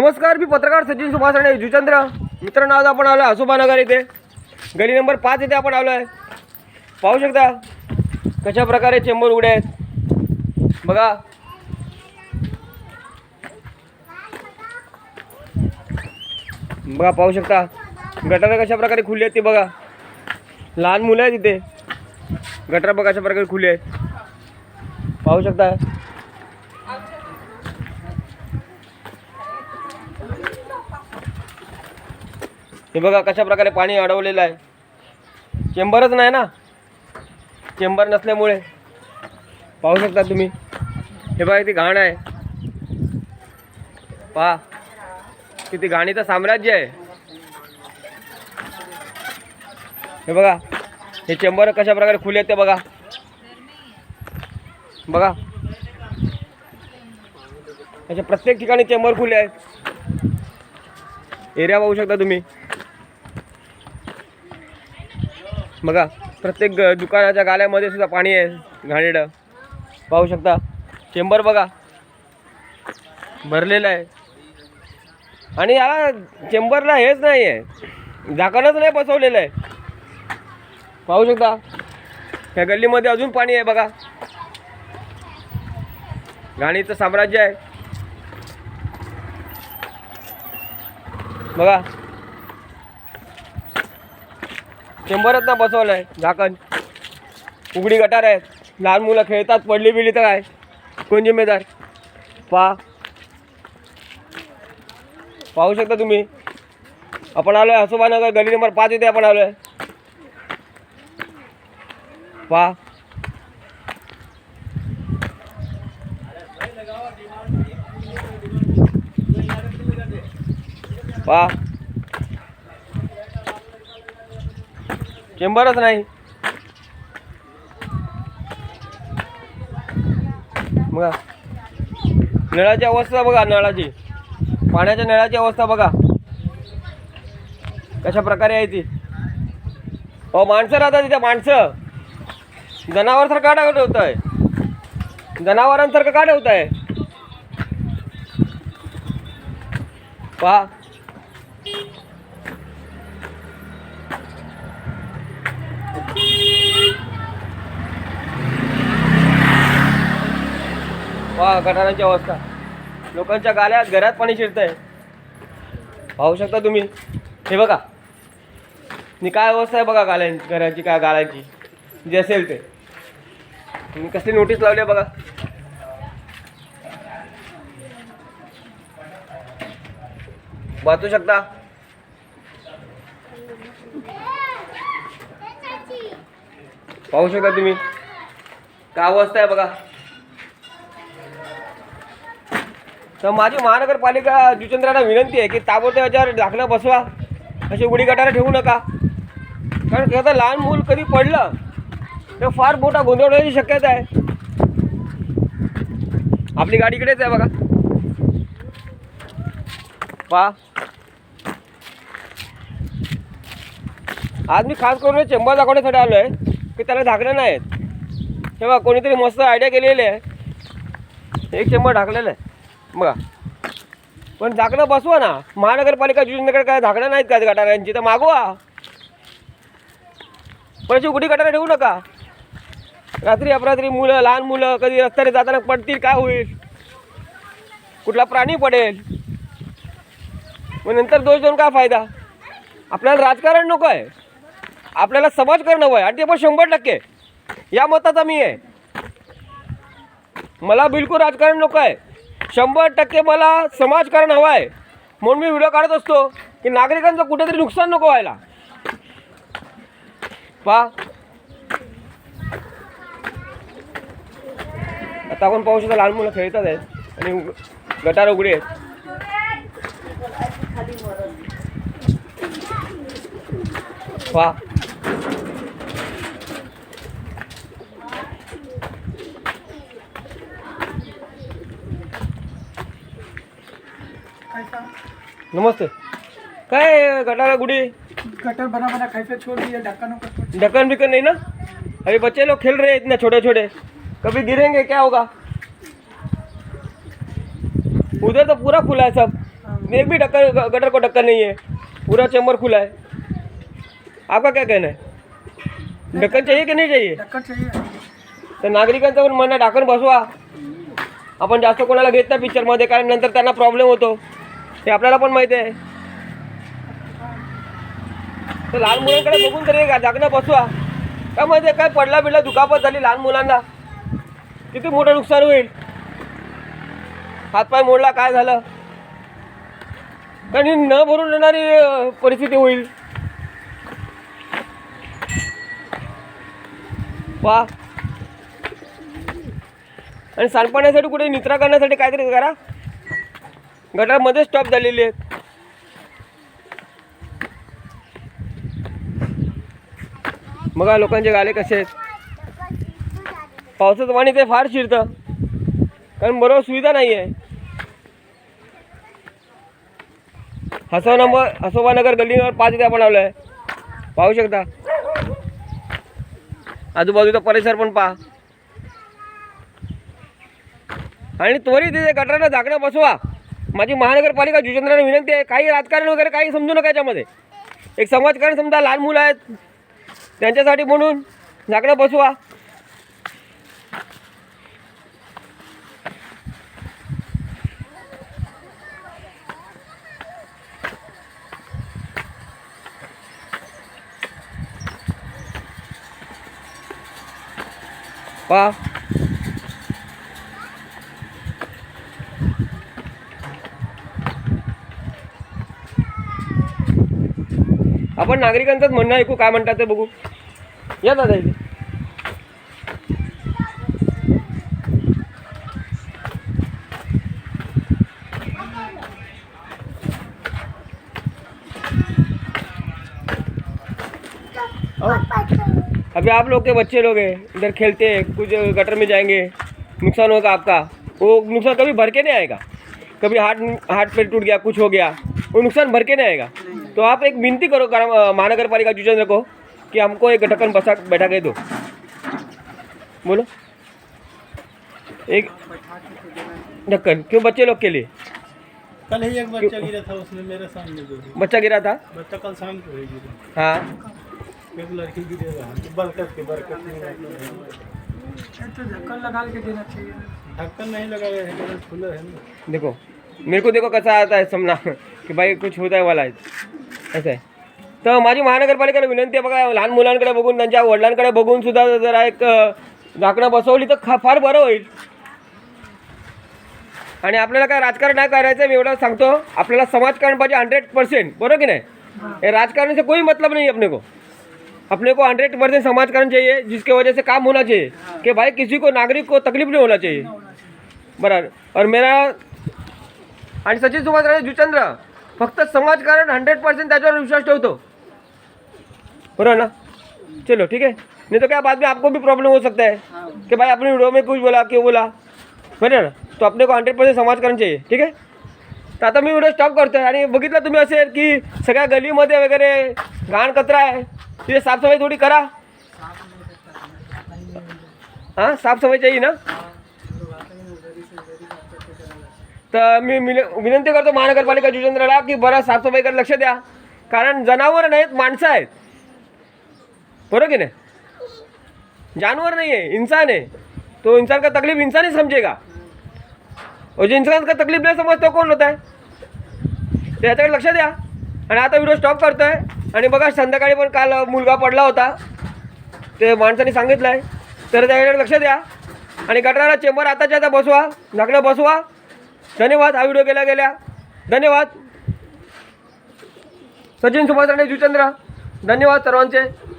नमस्कार मी पत्रकार सचिन सुभाष राणे जुचंद्र. मित्रांनो आज आपण आलो आसोबानगर येथे गली नंबर पाच येथे आपण आलो आहे पाहू शकता कशा प्रकारे चेंबर उघडे आहेत. बघा. बघा पाहू शकता. गटार कशा प्रकारे खुले आहेत ते बघा. लहान मुलं आहेत इथे. गटार बघा कशा प्रकारे खुले आहेत. पाहू शकता. हे बघा कशा प्रकारे पाणी अडवलेलं आहे. चेंबरच नाही ना? चेंबर नसल्यामुळे. पाहू शकता तुम्ही. हे बघा किती घाण आहे. पहा. किती घाणीचं साम्राज्य आहे. हे बघा. हे चेंबर कशा प्रकारे खुले ते बघा. बघा. अच्छा प्रत्येक ठिकाणी चेंबर खुले आहेत. एरिया पाहू शकता तुम्ही. बघा प्रत्येक दुकानाच्या गाल्यामध्ये सुद्धा पाणी आहे घाणेडं पाहू शकता. चेंबर बघा. भरलेलं आहे. आणि याला चेंबरला हेच नाही आहे. झाकणच नाही बसवलेलं आहे. पाहू शकता. ह्या गल्लीमध्ये अजून पाणी आहे बघा. घाणीचं साम्राज्य आहे. बघा. चेंबरच ना बसवलं आहे झाकण. उघडी गटार आहेत. लहान मुलं खेळतात पडली बिडली तर काय? कोण जिम्मेदार? पहा पाहू शकता तुम्ही. आपण आलो आहे हसोबानगर गली नंबर पाच इथे आपण आलो आहे पहा पहा चेंबरच नाही. बघा. नळाची अवस्था बघा नळाची. पाण्याच्या नळाची अवस्था बघा. कशा प्रकारे आहे ती? अहो माणसं राहतात तिथे माणसं. जनावरसारखं का ठेवत आहे जनावरांसारखं का ठेवत आहे पहा. वा गटारांची अवस्था. लोकांच्या गाल्यात घरात पाणी शिरतंय. पाहू शकता तुम्ही. हे बघा. आणि काय अवस्था आहे बघा गाल्यां घराची काय गाळ्यांची जे असेल ते. तुम्ही कसली नोटीस लावली आहे बघा. वाचू शकता. पाहू शकता तुम्ही. काय अवस्था आहे बघा. तर माझी महानगरपालिका जुचंद्राला विनंती आहे की ताबडतोब याच्यावर दाखलं बसवा. असे उडी गटारा ठेवू नका. कारण एखादं लहान मूल कधी पडलं तर फार मोठा गोंधळ होण्याची शक्यता आहे. आपली गाडी इकडेच आहे बघा. पहा. आज मी खास करून चेंबर दाखवण्यासाठी आलो आहे की त्याला झाकलं नाहीत तेव्हा कोणीतरी मस्त आयडिया केलेली आहे. एक चेंबर ढाकलेलं आहे. बघा. पण झाकणं बसवा ना. महानगरपालिका जुन्नकडे काय झाकणं नाहीत का गटारांची? तर मागवा. पण अशी उघडी गटारा ठेवू नका. रात्री अपरात्री मुलं लहान मुलं कधी रस्त्याने जाताना पडतील काय होईल? कुठला प्राणी पडेल? मग नंतर दोष देऊन काय फायदा? आपल्याला राजकारण नको आहे. आपल्याला समाजकारण हवं आहे आणि ते पण शंभर टक्के. या मताचा मी आहे. मला बिलकुल राजकारण नको आहे. शंभर टक्के मला समाजकारण हवं आहे म्हणून मी व्हिडिओ काढत असतो की नागरिकांचं कुठेतरी नुकसान नको व्हायला. पहा. आता आपण पाहू शकतो लहान मुलं खेळतात आहेत आणि गटार उघडे आहेत. पहा. नमस्ते. काय गटारा गुडी? गटर बना बना कैसे छोड़ दिया ढक्कनों ढक्कन बिकन नहीं ना? अभी बच्चे लोग खेल रहे हैं इतने छोटे छोटे. कभी गिरेंगे क्या होगा? उधर तो पूरा खुला है सब. एक भी ढक्कन गटर को ढक्कन नहीं है पूरा चैम्बर खुला है आपका क्या कहना है? ढक्कन चाहिए की नाही चाहिए? ढक्कन चाहिए। तर नागरिकांचं पण म्हणणं ढाकण बसवा. आपण जास्त कोणाला घेत नाही पिक्चरमध्ये कारण नंतर त्यांना प्रॉब्लेम होतो. हे आपल्याला पण माहिती आहे. तर लहान मुलांकडे बघून तरी जागणं बसवा काय माहिती आहे काय पडला बिडला दुखापत झाली लहान मुलांना. किती मोठं नुकसान होईल. हातपाय मोडला काय झालं? आणि न भरून येणारी परिस्थिती होईल. वा आणि सांडपाण्यासाठी कुठे निचरा करण्यासाठी काहीतरी करा. गटारमध्ये स्टॉप झालेले आहेत. बघा लोकांचे गाले कसे आहेत? पावसाचं पाणी ते फार शिरतं. कारण बरोबर सुविधा नाही आहे. हसव नंबर हसोबानगर नंबर पाच इथे आपण आलो आहे पाहू शकता. आजूबाजूचा परिसर पण पहा. आणि त्वरित तिथे गटारनं झाकणं बसवा. माझी महानगरपालिका जुचंद्राने विनंती आहे काही राजकारण वगैरे काही समजू नका याच्यामध्ये. एक समाजकारण समजा लहान मुलं आहेत त्यांच्यासाठी म्हणून झाकडं बसवा. पहा. नागरिकांचंच म्हणणं ऐकू, काय म्हणतात ते या दादा अभी आप लोग के बच्चे लोग हैं, इधर खेलते हैं, कुछ गटर में जाएँगे, नुकसान होगा आपका। वो नुकसान कभी भर के नहीं आएगा। कभी हाथ हाथ पैर टूट गया, कुछ हो गया, वो नुकसान भर के नहीं आएगा। तो आप एक विनती करो महानगर पालिका जुचंद्र को कि हमको एक ढक्कन बसा बैठा के दो। बोलो। एक ढक्कन। क्यों? बच्चे लोग के लिए। कल ही एक बच्चा गिरा था उसने मेरे सामने बच्चा गिरा था? बच्चा कल शाम को गिरा। हाँ। एक लड़की गिरे बरकत के बरकत नहीं ढक्कन लगा के। देना चाहिए ढक्कन नहीं लगाया है खुला है देखो मेरे को देखो कैसा आता है समना। की भाई कुछ होत आहे मला असं आहे तर माझी महानगरपालिकेला विनंती आहे बघा लहान मुलांकडे बघून त्यांच्या वडिलांकडे बघून सुद्धा जरा एक झाकणं बसवली तर खा फार बरं होईल. आणि आपल्याला काय राजकारण नाही करायचं मी एवढं सांगतो. आपल्याला समाजकारण पाहिजे हंड्रेड पर्सेंट बरोबर की नाही? हे राजकारण से कोई मतलब नहीं अपने को. अपने को हंड्रेड परसेंट समाजकारण चाहिए जिसके वजह से काम होना चाहिए. कि भाई किसी को नागरिक को तकलीफ नहीं होना चाहिए. बरोबर और मेरा आणि सचिन सुभाष राणे जुचंद्र फक्त समाजकारण हंड्रेड पर्सेंट त्याच्यावर विश्वास ठेवतो. बरोबर ना? चलो ठीक है नहीं तो क्या बाद में आपको भी प्रॉब्लम हो सकता है. कि भाई अपने वीडियो में कुछ बोला क्यों बोला? बरोबर ना? तो अपने को हंड्रेड पर्सेंट समाजकारण चाहिए ठीक आहे तर आता मी व्हिडिओ स्टॉप करतोय. आणि बघितलं तुम्ही असेल की सगळ्या गलीमध्ये वगैरे घाण कचरा आहे. तिथे साफसफाई थोडी करा. हाँ? साफसफाई चाहिए ना? तर मी विनंती करतो महानगरपालिका जुचंद्रला की बरं साफसफाईकडे लक्ष द्या. कारण जनावर नाहीत माणसं आहेत. बरोबर की नाही? जानवर नाही आहे. इंसान है तो इंसान का तकलीफ इंसान ही समझेगा और जो इंसान का तकलीफ नाही समजतो कोण होत आहे? तर याच्याकडे लक्ष द्या. आणि आता व्हिडिओ स्टॉप करतो आहे आणि बघा संध्याकाळी पण काल मुलगा पडला होता. ते माणसाने सांगितलं आहे तर त्याकडे लक्ष द्या. आणि गटाराला चेंबर आताच्या आता बसवा. झाकणं बसवा. धन्यवाद हा व्हिडिओ केला गेल्या. धन्यवाद. सचिन सुभाष राणे जुचंद्र धन्यवाद सर्वांचे.